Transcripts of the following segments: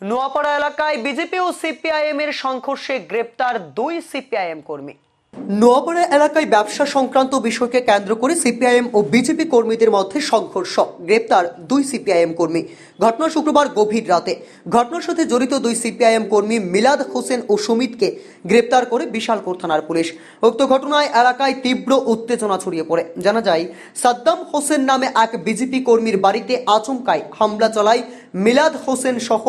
নোয়াপাড়া এলাকায় বিজেপি ও সিপিআইএম এর সংঘর্ষে গ্রেপ্তার দুই সিপিআইএম কর্মী। নোয়াপাড়া এলাকায় ব্যবসা সংক্রান্ত বিষয়কে কেন্দ্র করে সিপিআইএম ও বিজেপি কর্মীদের মধ্যে সংঘর্ষ। গ্রেপ্তার দুই সিপিআইএম কর্মী। ঘটনা শুক্রবার গভীর রাতে। ঘটনার সাথে জড়িত দুই সিপিআইএম কর্মী মিলাদ হোসেন ও সুমিতকে গ্রেপ্তার করে বিশালপুর থানার পুলিশ। উক্ত ঘটনায় এলাকায় তীব্র উত্তেজনা ছড়িয়ে পড়ে। জানা যায়, সাদ্দাম হোসেন নামে এক বিজেপি কর্মীর বাড়িতে আচমকায় হামলা চালায় মিলাদ হোসেন সহ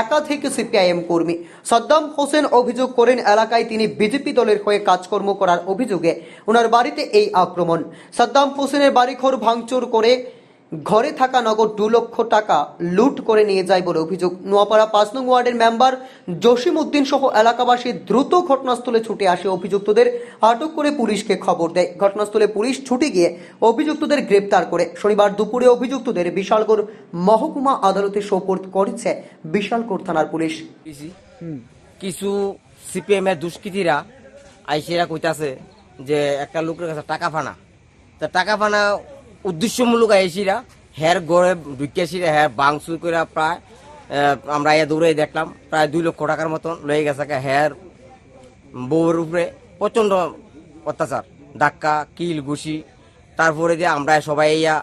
একাধিক সিপিআইএম কর্মী। সাদ্দাম হোসেন অভিযোগ করেন, এলাকায় তিনি বিজেপি দলের হয়ে কাজকর্ম করার অভিযোগে ওনার বাড়িতে এই আক্রমণ। সাদ্দাম হোসেনের বাড়িঘর ভাঙচুর করে ঘরে থাকা নগদ দু লক্ষ টাকা লুট করে নিয়ে যায় বলে অভিযোগ। নোয়াপাড়া পাঁচ নং ওয়ার্ডের মেম্বার জসিম উদ্দিন সহ এলাকাবাসী দ্রুত ঘটনাস্থলে ছুটে আসে অভিযুক্তদের, আটক করে পুলিশকে খবর দেয়। ঘটনাস্থলে পুলিশ ছুটে গিয়ে অভিযুক্তদের গ্রেপ্তার করে। শনিবার দুপুরে অভিযুক্তদের বিশালগড় মহকুমা আদালতে সোপর্দ করেছে বিশালগড় থানার পুলিশ। কিছু সিপিএম এর দুষ্কৃতীরা আইসিরা কইতাছে যে একটা লোকের কাছে টাকা ফানা। তা টাকা ফানা উদ্দেশ্যমূলক আইসিরা, হের গড়ে ঢুকিয়েছিরা হ্যাঁ বাংসুর করে প্রায় আমরা এ দৌড়ে দেখলাম, প্রায় দুই লক্ষ টাকার মতন লয়ে গেছে হের বউর উপরে প্রচণ্ড অত্যাচার, ধাক্কা, কিল, ঘুষি। তারপরে যে আমরা সবাই ইয়া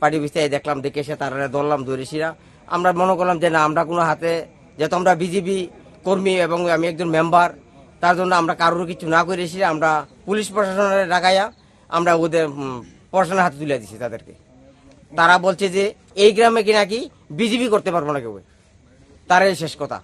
পার্টি বিস্তায় দেখলাম, দেখে এসে তারা ধরলাম দৌড়েছিরা আমরা মনে করলাম যে না, আমরা কোনো হাতে, যেহেতু আমরা বিজেপি কর্মী এবং আমি একজন মেম্বার তার জন্য আমরা কারোর কিছু না করে এসে আমরা পুলিশ প্রশাসনের ডাকাইয়া আমরা ওদের প্রশাসনের হাতে তুলে দিছি তাদেরকে। তারা বলছে যে, এই গ্রামে কি নাকি বিজেপি করতে পারব না কেউ? তারাই শেষ কথা।